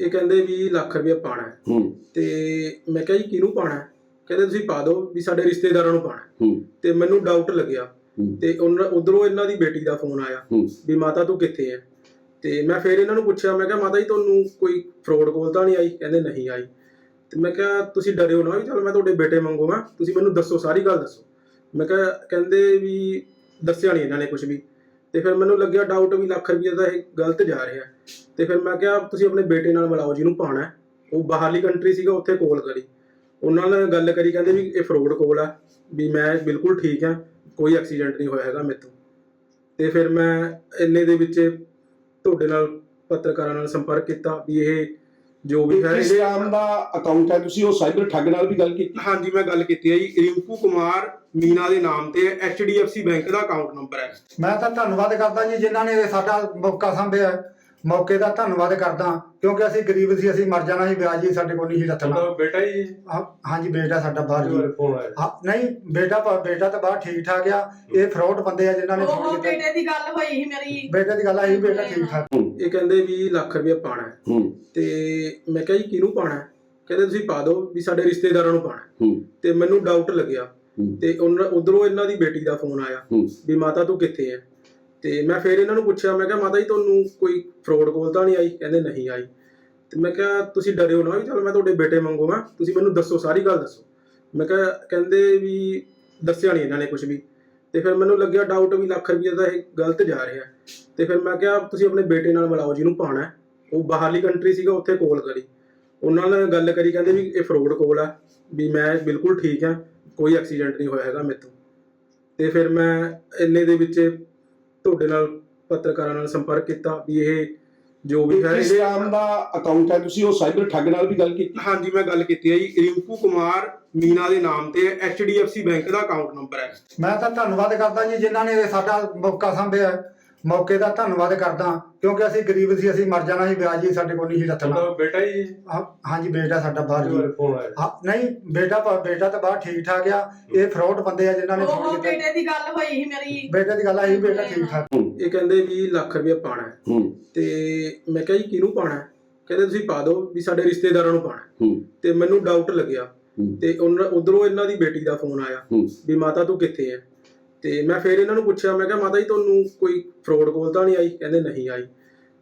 ਇਹ ਕਹਿੰਦੇ ਵੀ ਲੱਖ ਰੁਪਏ ਪਾਣਾ ਹੈ। ਹੂੰ। ਤੇ ਮੈਂ ਕਿਹਾ ਜੀ ਕਿਹਨੂੰ ਪਾਣਾ ਹੈ? ਕਹਿੰਦੇ ਤੁਸੀਂ ਪਾ ਦਿਓ ਵੀ ਸਾਡੇ ਰਿਸ਼ਤੇਦਾਰਾਂ ਨੂੰ ਪਾਣਾ ਹੈ। ਹੂੰ। ਤੇ ਮੈਨੂੰ ਡਾਊਟ ਲੱਗਿਆ। ਹੂੰ। ਤੇ ਉਧਰੋਂ ਇਹਨਾਂ ਦੀ ਬੇਟੀ ਦਾ ਫੋਨ ਆਇਆ ਹੂੰ। ਵੀ ਮਾਤਾ ਤੂੰ ਕਿੱਥੇ ਹੈ? ਤੇ ਮੈਂ ਫਿਰ ਇਹਨਾਂ ਨੂੰ ਪੁੱਛਿਆ ਮੈਂ ਕਿਹਾ ਮਾਤਾ ਜੀ ਤੁਹਾਨੂੰ ਕੋਈ ਫਰੋਡ ਕੋਲ ਤਾਂ ਨਹੀਂ ਆਈ? ਕਹਿੰਦੇ ਨਹੀਂ ਆਈ। ਤੇ ਮੈਂ ਕਿਹਾ ਤੁਸੀਂ ਡਰਿਓ ਨਾ ਵੀ ਚਲ ਮੈਂ ਤੁਹਾਡੇ ਬੇਟੇ ਵਾਂਗੂ ਹਾਂ। ਤੁਸੀਂ ਮੈਨੂੰ ਦੱਸੋ ਸਾਰੀ ਗੱਲ ਦੱਸੋ। ਮੈਂ ਕਿਹਾ ਕਹਿੰਦੇ ਵੀ ਦੱਸਿਆ ਨਹੀਂ ਇਹਨਾਂ ਨੇ ਕੁਝ ਵੀ। ਤੇ ਫਿਰ ਮੈਨੂੰ ਲੱਗਿਆ ਡਾਊਟ ਵੀ ਲੱਖ ਰੁਪਏ ਦਾ ਇਹ ਗਲਤ ਜਾ ਰਿਹਾ ਹੈ। ਤੇ ਫਿਰ ਮੈਂ ਕਿਹਾ, ਤੁਸੀਂ ਆਪਣੇ ਬੇਟੇ ਨਾਲ ਮਿਲਾਓ, ਜਿਹਨੂੰ ਪਾਣਾ ਹੈ। ਉਹ ਬਾਹਰਲੀ ਕੰਟਰੀ ਸੀਗਾ, ਉੱਥੇ ਕੋਲ ਕਰੀ ਉਹਨਾਂ ਨਾਲ ਗੱਲ ਕਰੀ, ਕਹਿੰਦੇ ਵੀ ਇਹ ਫਰੋਡ ਕੋਲ ਆ, ਵੀ ਮੈਂ ਬਿਲਕੁਲ ਠੀਕ ਹਾਂ, ਕੋਈ ਐਕਸੀਡੈਂਟ ਨਹੀਂ ਹੋਇਆ ਹੈਗਾ ਮੇਰੇ ਤੋਂ ਤੇ ਫਿਰ ਮੈਂ ਇੰਨੇ ਦੇ ਵਿੱਚ ਤੁਹਾਡੇ ਨਾਲ ਪੱਤਰਕਾਰਾਂ ਨਾਲ ਸੰਪਰਕ ਕੀਤਾ ਵੀ ਇਹ ਜੋ ਵੀ ਹੈ ਕਿਸ ਨਾਮ ਦਾ ਅਕਾਊਂਟ ਹੈ ਤੁਸੀਂ ਉਹ ਸਾਈਬਰ ਠੱਗ ਨਾਲ ਵੀ ਗੱਲ ਕੀਤੀ? ਹਾਂਜੀ ਮੈਂ ਗੱਲ ਕੀਤੀ ਹੈ ਜੀ। ਰਿੰਕੂ ਕੁਮਾਰ ਮੀਨਾ ਦੇ ਨਾਮ ਤੇ HDFC ਬੈਂਕ ਦਾ ਅਕਾਊਂਟ ਨੰਬਰ ਹੈ। ਮੈਂ ਤਾਂ ਧੰਨਵਾਦ ਕਰਦਾ ਜੀ ਜਿਨ੍ਹਾਂ ਨੇ ਸਾਡਾ ਮੌਕਾ ਸੰਭਿਆ ਮੌਕੇ ਦਾ ਧੰਨਵਾਦ ਕਰਦਾ ਕਿਉਂਕਿ ਅਸੀਂ ਗਰੀਬ ਸੀ ਅਸੀਂ ਮਰ ਜਾਣਾ ਸੀ ਵਿਆਜ ਜੀ ਸਾਡੇ ਕੋਲ ਨਹੀਂ ਸੀ ਰੱਖਣਾ। ਬੇਟਾ ਜੀ। ਹਾਂ- ਹਾਂਜੀ ਬੇਟਾ ਸਾਡਾ ਬਾਹਰ ਜੀ। ਫੋਨ ਆਇਆ। ਹਾਂ, ਨਹੀਂ ਬੇਟਾ ਬੇਟਾ ਤਾਂ ਬਾਹਰ ਠੀਕ ਠਾਕ ਆ। ਇਹ ਫਰਾਡ ਬੰਦੇ ਆ ਜਿਨ੍ਹਾਂ ਨੇ ਉਹ ਕੀਤਾ। ਬੇਟੇ ਦੀ ਗੱਲ ਹੋਈ ਸੀ ਮੇਰੀ। ਬੇਟੇ ਦੀ ਗੱਲ ਆਈ ਬੇਟਾ ਠੀਕ ਠਾਕ। ਇਹ ਕਹਿੰਦੇ ਵੀ ਲੱਖ ਰੁਪਏ ਪਾਣਾ ਹੈ। ਹੂੰ। ਤੇ ਮੈਂ ਕਿਹਾ ਜੀ ਕਿਹਨੂੰ ਪਾਣਾ ਹੈ? ਕਹਿੰਦੇ ਤੁਸੀਂ ਪਾ ਦਿਓ ਵੀ ਸਾਡੇ ਰਿਸ਼ਤੇਦਾਰਾਂ ਨੂੰ ਪਾਣਾ ਹੈ। ਹੂੰ। ਤੇ ਮੈਨੂੰ ਡਾਊਟ ਲੱਗਿਆ। ਹੂੰ। ਤੇ ਉਧਰੋਂ ਇਹਨਾਂ ਦੀ ਬੇਟੀ ਦਾ ਫੋਨ ਆਇਆ ਹੂੰ। ਵੀ ਮਾਤਾ ਤੂੰ ਕਿੱਥੇ ਹੈ? ਤੇ ਮੈਂ ਫਿਰ ਇਹਨਾਂ ਨੂੰ ਪੁੱਛਿਆ ਮੈਂ ਕਿਹਾ ਮਾਤਾ ਜੀ ਤੁਹਾਨੂੰ ਕੋਈ ਫਰੋਡ ਕੋਲ ਤਾਂ ਨਹੀਂ ਆਈ? ਕਹਿੰਦੇ ਨਹੀਂ ਆਈ। ਤੇ ਮੈਂ ਕਿਹਾ ਤੁਸੀਂ ਡਰਿਓ ਨਾ ਵੀ ਚਲ ਮੈਂ ਤੁਹਾਡੇ ਬੇਟੇ ਵਾਂਗੂ ਤੁਸੀਂ ਮੈਨੂੰ ਦੱਸੋ ਸਾਰੀ ਗੱਲ ਦੱਸੋ। ਮੈਂ ਕਿਹਾ ਕਹਿੰਦੇ ਵੀ ਦੱਸਿਆ ਨਹੀਂ ਇਹਨਾਂ ਨੇ ਕੁਝ ਵੀ। ਤੇ ਫਿਰ ਮੈਨੂੰ ਲੱਗਿਆ ਡਾਊਟ ਵੀ ਲੱਖ ਰੁਪਏ ਦਾ ਇਹ ਗਲਤ ਜਾ ਰਿਹਾ ਹੈ। ਤੇ ਫਿਰ ਮੈਂ ਕਿਹਾ, ਤੁਸੀਂ ਆਪਣੇ ਬੇਟੇ ਨਾਲ ਮਿਲਾਓ, ਜਿਹਨੂੰ ਪਾਣਾ ਹੈ। ਉਹ ਬਾਹਰਲੀ ਕੰਟਰੀ ਸੀਗਾ, ਉੱਥੇ ਕੋਲ ਕਰੀ ਉਹਨਾਂ ਨਾਲ ਗੱਲ ਕਰੀ, ਕਹਿੰਦੇ ਵੀ ਇਹ ਫਰੋਡ ਕੋਲ ਆ, ਵੀ ਮੈਂ ਬਿਲਕੁਲ ਠੀਕ ਹਾਂ, ਕੋਈ ਐਕਸੀਡੈਂਟ ਨਹੀਂ ਹੋਇਆ ਹੈਗਾ ਮੇਰੇ ਤੋਂ ਤੇ ਫਿਰ ਮੈਂ ਇੰਨੇ ਦੇ ਵਿੱਚ ਤੁਹਾਡੇ ਨਾਲ ਪੱਤਰਕਾਰਾਂ ਨਾਲ ਸੰਪਰਕ ਕੀਤਾ ਵੀ ਇਹ ਜੋ ਵੀ ਹੈ ਕਿਸ ਨਾਮ ਦਾ ਅਕਾਊਂਟ ਹੈ ਤੁਸੀਂ ਉਹ ਸਾਈਬਰ ਠੱਗ ਨਾਲ ਵੀ ਗੱਲ ਕੀਤੀ? ਹਾਂਜੀ ਮੈਂ ਗੱਲ ਕੀਤੀ ਹੈ ਜੀ। ਰਿੰਕੂ ਕੁਮਾਰ ਮੀਨਾ ਦੇ ਨਾਮ ਤੇ HDFC ਬੈਂਕ ਦਾ ਅਕਾਊਂਟ ਨੰਬਰ ਹੈ। ਮੈਂ ਤਾਂ ਧੰਨਵਾਦ ਕਰਦਾ ਜੀ ਜਿਨ੍ਹਾਂ ਨੇ ਸਾਡਾ ਮੌਕਾ ਸੰਭਿਆ ਮੌਕੇ ਦਾ ਧੰਨਵਾਦ ਕਰਦਾ ਕਿਉਂਕਿ ਅਸੀਂ ਗਰੀਬ ਸੀ ਅਸੀਂ ਮਰ ਜਾਣਾ ਸੀ ਵਿਆਜ ਜੀ ਸਾਡੇ ਕੋਲ ਨਹੀਂ ਸੀ ਰੱਖਣਾ। ਬੇਟਾ ਜੀ ਹਾਂ- ਹਾਂਜੀ ਬੇਟਾ ਸਾਡਾ ਬਾਹਰ ਜੀ। ਫੋਨ ਆਇਆ। ਹਾਂ, ਨਹੀਂ ਬੇਟਾ ਭਾ- ਬੇਟਾ ਤਾਂ ਬਾਹਰ ਠੀਕ ਠਾਕ ਆ। ਇਹ ਫਰਾਡ ਬੰਦੇ ਆ ਜਿਨ੍ਹਾਂ ਨੇ ਫੋਨ ਉਹ ਕੀਤਾ। ਬੇਟੇ ਦੀ ਗੱਲ ਹੋਈ ਸੀ ਮੇਰੀ। ਬੇਟੇ ਦੀ ਗੱਲ ਆਈ ਬੇਟਾ ਠੀਕ ਠਾਕ। ਇਹ ਕਹਿੰਦੇ ਵੀ ਲੱਖ ਰੁਪਏ ਪਾਣਾ ਹੈ। ਹੂੰ। ਤੇ ਮੈਂ ਕਿਹਾ ਜੀ ਕਿਹਨੂੰ ਪਾਣਾ ਹੈ? ਕਹਿੰਦੇ ਤੁਸੀਂ ਪਾ ਦਿਓ ਵੀ ਸਾਡੇ ਰਿਸ਼ਤੇਦਾਰਾਂ ਨੂੰ ਪਾਣਾ ਹੈ। ਹੂੰ। ਤੇ ਮੈਨੂੰ ਡਾਊਟ ਲੱਗਿਆ। ਹੂੰ। ਤੇ ਉਧਰੋਂ ਇਹਨਾਂ ਦੀ ਬੇਟੀ ਦਾ ਫੋਨ ਆਇਆ ਹੂੰ। ਵੀ ਮਾਤਾ ਤੂੰ ਕਿੱਥੇ ਹੈ? ਤੇ ਮੈਂ ਫਿਰ ਇਹਨਾਂ ਨੂੰ ਪੁੱਛਿਆ, ਮੈਂ ਕਿਹਾ, ਮਾਤਾ ਜੀ, ਤੁਹਾਨੂੰ ਕੋਈ ਫਰੋਡ ਕੋਲ ਤਾਂ ਨਹੀਂ ਆਈ? ਕਹਿੰਦੇ, ਨਹੀਂ ਆਈ।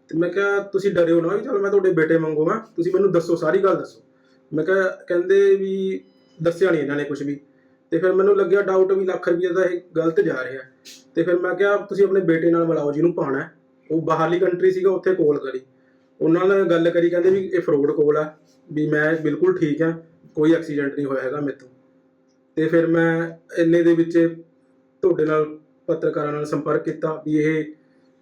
ਤੇ ਮੈਂ ਕਿਹਾ, ਤੁਸੀਂ ਡਰਿਓ ਨਾ ਵੀ, ਚਲ ਮੈਂ ਤੁਹਾਡੇ ਬੇਟੇ ਵਾਂਗੂ ਹਾਂ ਤੁਸੀਂ ਮੈਨੂੰ ਦੱਸੋ, ਸਾਰੀ ਗੱਲ ਦੱਸੋ। ਮੈਂ ਕਿਹਾ, ਕਹਿੰਦੇ ਵੀ ਦੱਸਿਆ ਨਹੀਂ ਇਹਨਾਂ ਨੇ ਕੁਝ ਵੀ। ਤੇ ਫਿਰ ਮੈਨੂੰ ਲੱਗਿਆ ਡਾਊਟ ਵੀ ਲੱਖ ਰੁਪਏ ਦਾ ਇਹ ਗਲਤ ਜਾ ਰਿਹਾ। ਤੇ ਫਿਰ ਮੈਂ ਕਿਹਾ, ਤੁਸੀਂ ਆਪਣੇ ਬੇਟੇ ਨਾਲ ਮਿਲਾਓ, ਜਿਹਨੂੰ ਪਾਣਾ ਹੈ। ਉਹ ਬਾਹਰਲੀ ਕੰਟਰੀ ਸੀਗਾ, ਉੱਥੇ ਕੋਲ ਕਰੀ। ਉਹਨਾਂ ਨਾਲ ਗੱਲ ਕਰੀ, ਕਹਿੰਦੇ ਵੀ ਇਹ ਫਰੋਡ ਕੋਲ ਆ, ਵੀ ਮੈਂ ਬਿਲਕੁਲ ਠੀਕ ਆ, ਕੋਈ ਐਕਸੀਡੈਂਟ ਨਹੀਂ ਹੋਇਆ ਹੈਗਾ ਮੇਰੇ ਤੋਂ। ਤੇ ਫਿਰ ਮੈਂ ਇੰਨੇ ਦੇ ਵਿੱਚ ਤੁਹਾਡੇ ਨਾਲ ਪੱਤਰਕਾਰਾਂ ਨਾਲ ਸੰਪਰਕ ਕੀਤਾ ਵੀ ਇਹ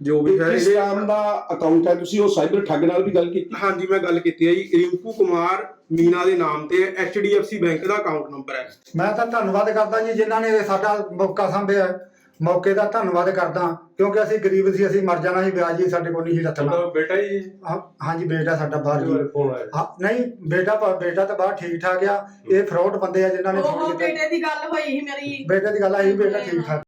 ਜੋ ਵੀ ਹੈ ਕਿਸ ਨਾਮ ਦਾ ਅਕਾਊਂਟ ਹੈ? ਤੁਸੀਂ ਉਹ ਸਾਈਬਰ ਠੱਗ ਨਾਲ ਵੀ ਗੱਲ ਕੀਤੀ? ਹਾਂਜੀ ਮੈਂ ਗੱਲ ਕੀਤੀ ਹੈ ਜੀ। ਰਿੰਕੂ ਕੁਮਾਰ ਮੀਨਾ ਦੇ ਨਾਮ ਤੇ HDFC ਬੈਂਕ ਦਾ ਅਕਾਊਂਟ ਨੰਬਰ ਹੈ। ਮੈਂ ਤਾਂ ਧੰਨਵਾਦ ਕਰਦਾ ਜੀ ਜਿਨ੍ਹਾਂ ਨੇ ਸਾਡਾ ਮੌਕਾ ਸੰਭਿਆ ਮੌਕੇ ਦਾ ਧੰਨਵਾਦ ਕਰਦਾ ਕਿਉਂਕਿ ਅਸੀਂ ਗਰੀਬ ਸੀ ਅਸੀਂ ਮਰ ਜਾਣਾ ਸੀ ਵਿਆਜ ਜੀ ਸਾਡੇ ਕੋਲ ਨਹੀਂ ਸੀ ਰੱਖਣਾ। ਬੇਟਾ ਜੀ? ਹਾਂ- ਹਾਂਜੀ ਬੇਟਾ ਸਾਡਾ ਬਾਹਰ ਜੀ। ਫੋਨ ਆਇਆ। ਹਾਂ, ਨਹੀਂ ਬੇਟਾ ਭਾ- ਬੇਟਾ ਤਾਂ ਬਾਹਰ ਠੀਕ ਠਾਕ ਆ। ਇਹ ਫਰਾਡ ਬੰਦੇ ਆ ਜਿਨ੍ਹਾਂ ਨੇ ਉਹ ਕੀਤਾ। ਬੇਟੇ ਦੀ ਗੱਲ ਹੋਈ ਸੀ ਮੇਰੀ। ਬੇਟੇ ਦੀ ਗੱਲ ਆਈ ਬੇਟਾ ਠੀਕ ਠਾਕ।